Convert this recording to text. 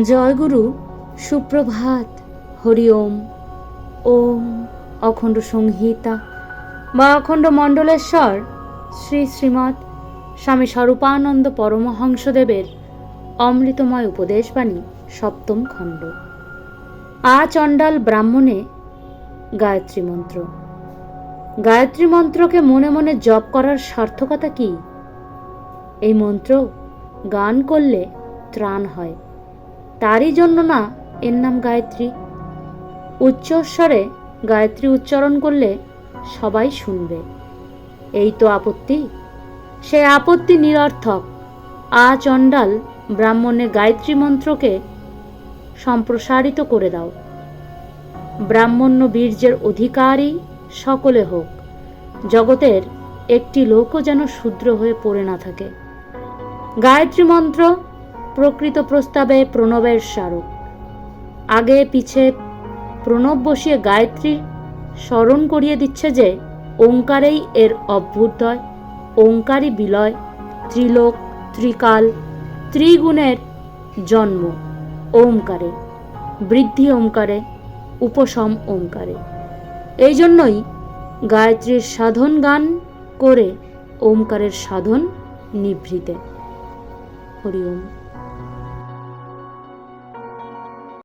জয়গুরু, সুপ্রভাত, হরি ওম। ওম অখণ্ড সংহিতা। বা অখণ্ড মণ্ডলেশ্বর, শ্রী শ্রীমৎ স্বামী স্বরূপানন্দ পরমহংসদেবের অমৃতময় উপদেশবাণী, সপ্তম খণ্ড। আ চণ্ডাল ব্রাহ্মণে গায়ত্রী মন্ত্র। গায়ত্রী মন্ত্রকে মনে মনে জপ করার সার্থকতা কি? এই মন্ত্র গান করলে ত্রাণ হয়। তারই জন্য না এর নাম গায়ত্রী। উচ্চস্বরে গায়ত্রী উচ্চারণ করলে সবাই শুনবে। এই তো আপত্তি। সে আপত্তি নিরর্থক। আ চণ্ডাল ব্রাহ্মণের গায়ত্রী মন্ত্রকে সম্প্রসারিত করে দাও। ব্রাহ্মণ্য বীর্যের অধিকারী সকলে হোক, জগতের একটি লোকও যেন শূদ্র হয়ে পড়ে না থাকে। গায়ত্রী মন্ত্র প্রকৃত প্রস্তাবে প্রণবের স্মারক। আগে পিছে প্রণব বসিয়ে গায়ত্রী স্মরণ করিয়ে দিচ্ছে যে ওঙ্কারেই এর অভ্যুদয়, ওঙ্কারই বিলয়, ত্রিলোক, ত্রিকাল, ত্রিগুণের জন্ম ওমকারে বৃদ্ধি ওমকারে উপশম ওমকারে এই জন্যই গায়ত্রীর সাধন গান করে ওমকারের সাধন নিভৃতে। হরি ওম।